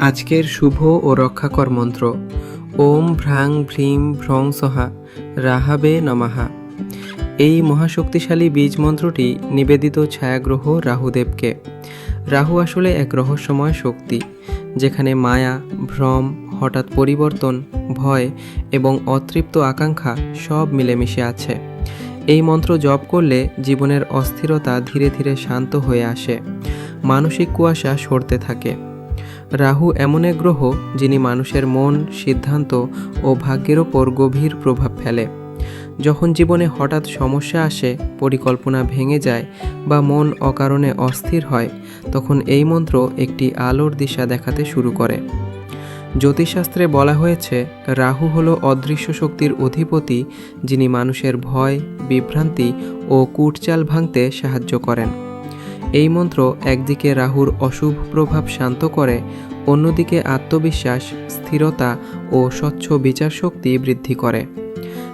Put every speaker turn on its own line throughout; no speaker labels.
আজকের শুভ ও রক্ষাকর মন্ত্র। ওম ভ্রাং ভ্রিম ভ্রং সহা রাহাবে নমাহা। এই মহাশক্তিশালী বীজ মন্ত্রটি নিবেদিত ছায়াগ্রহ রাহুদেবকে। রাহু আসলে এক রহস্যময় শক্তি, যেখানে মায়া, ভ্রম, হঠাৎ পরিবর্তন, ভয় এবং অতৃপ্ত আকাঙ্ক্ষা সব মিলেমিশে আছে। এই মন্ত্র জপ করলে জীবনের অস্থিরতা ধীরে ধীরে শান্ত হয়ে আসে। মানসিক কুয়াশা সরতে থাকে। রাহু এমন এক গ্রহ যিনি মানুষের মন, সিদ্ধান্ত ও ভাগ্যের ওপর গভীর প্রভাব ফেলে। যখন জীবনে হঠাৎ সমস্যা আসে, পরিকল্পনা ভেঙে যায় বা মন অকারণে অস্থির হয়, তখন এই মন্ত্র একটি আলোর দিশা দেখাতে শুরু করে। জ্যোতিষশাস্ত্রে বলা হয়েছে, রাহু হলো অদৃশ্য শক্তির অধিপতি যিনি মানুষের ভয়, বিভ্রান্তি ও কুটচাল ভাঙতে সাহায্য করেন। এই মন্ত্র একদিকে রাহুর অশুভ প্রভাব শান্ত করে, অন্যদিকে আত্মবিশ্বাস, স্থিরতা ও স্বচ্ছ বিচার শক্তি বৃদ্ধি করে।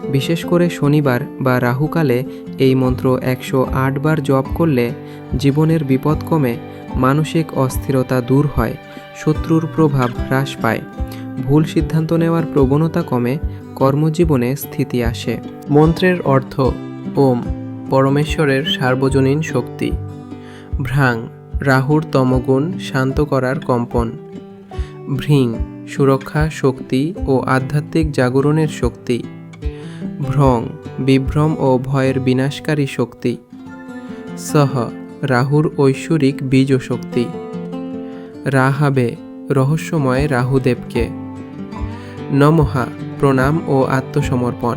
বিশেষ করে শনিবার বা রাহুকালে এই মন্ত্র একশো বার জপ করলে জীবনের বিপদ কমে, মানসিক অস্থিরতা দূর হয়, শত্রুর প্রভাব হ্রাস পায়। ভুল সিদ্ধান্ত নেওয়ার প্রবণতা কমে, কর্মজীবনে স্থিতি আসে। মন্ত্রের অর্থ, ওম, পরমেশ্বরের সার্বজনীন শক্তি। ভ্রাং, রাহুর তমগুণ শান্ত করার কম্পন। ভ্রিং সুরক্ষা, শক্তি ও আধ্যাত্মিক জাগরণের শক্তি। ভ্রং, বিভ্রম ও ভয়ের বিনাশকারী শক্তি। সহ, রাহুর ঐশ্বরিক বীজ শক্তি। রাহাবে, রহস্যময় রাহুদেবকে। নমহা প্রণাম ও আত্মসমর্পণ।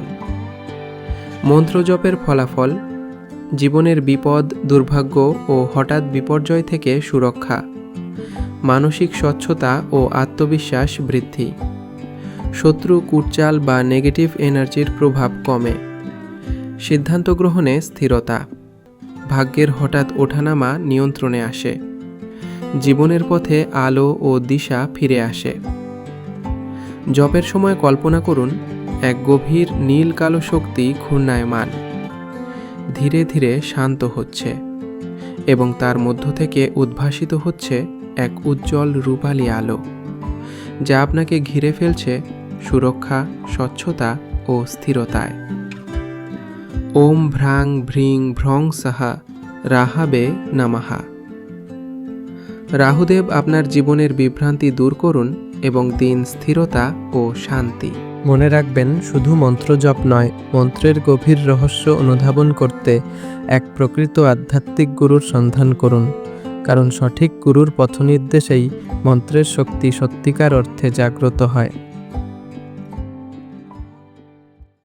মন্ত্রজপের ফলাফল জীবনের বিপদ, দুর্ভাগ্য ও হঠাৎ বিপর্যয় থেকে সুরক্ষা। মানসিক স্বচ্ছতা ও আত্মবিশ্বাস বৃদ্ধি। শত্রু, কুটচাল বা নেগেটিভ এনার্জির প্রভাব কমে। সিদ্ধান্ত গ্রহণে স্থিরতা। ভাগ্যের হঠাৎ ওঠানামা নিয়ন্ত্রণে আসে। জীবনের পথে আলো ও দিশা ফিরে আসে। জপের সময় কল্পনা করুন, এক গভীর নীল কালো শক্তি ঘূর্ণায়মান। ধীরে ধীরে শান্ত হচ্ছে এবং তার মধ্য থেকে উদ্ভাসিত হচ্ছে এক উজ্জ্বল রূপালী আলো, যা আপনাকে ঘিরে ফেলছে সুরক্ষা, স্বচ্ছতা ও স্থিরতায়। ওম ভ্রাং ভ্রিং ভ্রং সাহা রাহাবে নামাহা রাহুদেব আপনার জীবনের বিভ্রান্তি দূর করুন এবং দিন স্থিরতা ও শান্তি।
মনে রাখবেন, শুধু মন্ত্র জপ নয়, মন্ত্রের গভীর রহস্য অনুধাবন করতে এক প্রকৃত আধ্যাত্মিক গুরুর সন্ধান করুন। কারণ সঠিক গুরুর পথনির্দেশেই মন্ত্রের শক্তি সত্যিকার অর্থে জাগ্রত হয়।